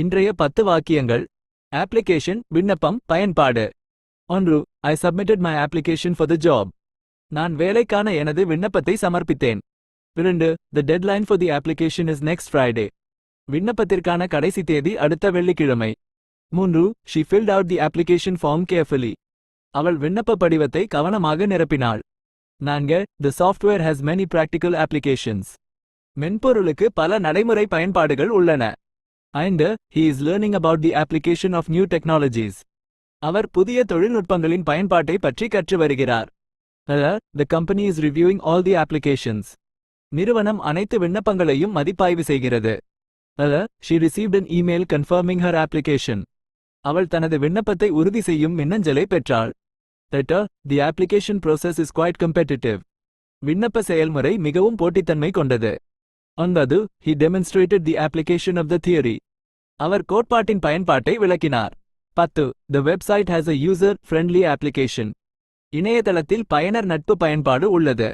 இன்றைய பத்து வாக்கியங்கள். ஆப்ளிகேஷன் விண்ணப்பம் பயன்பாடு. ஒன்று I submitted my application for the job நான் வேலைக்கான எனது விண்ணப்பத்தை சமர்ப்பித்தேன். இரண்டு the deadline for the application is next Friday விண்ணப்பத்திற்கான கடைசி தேதி அடுத்த வெள்ளிக்கிழமை. மூன்று she filled out the application form carefully அவள் விண்ணப்ப படிவத்தை கவனமாக நிரப்பினாள். நான்கு the software has many practical applications மென்பொருளுக்கு பல நடைமுறை பயன்பாடுகள் உள்ளன. ஐந்து he is learning about the application of new technologies அவர் புதிய தொழில்நுட்பங்களின் பயன்பாட்டை பற்றி கற்று வருகிறார். The company is reviewing all the applications நிறுவனம் அனைத்து விண்ணப்பங்களையும் மதிப்பாய்வு செய்கிறது. She received an email confirming her application அவள் தனது விண்ணப்பத்தை உறுதி செய்யும் மின்னஞ்சலை பெற்றாள். Letter the application process is quite competitive விண்ணப்ப செயல்முறை மிகவும் போட்டித்தன்மை கொண்டது. ஒன்பது he demonstrated the application of the theory அவர் கோட்பாட்டின் பயன்பாட்டை விளக்கினார். பத்து the website has a user friendly application இணையதளத்தில் பயனர் நட்பு பயன்பாடு உள்ளது.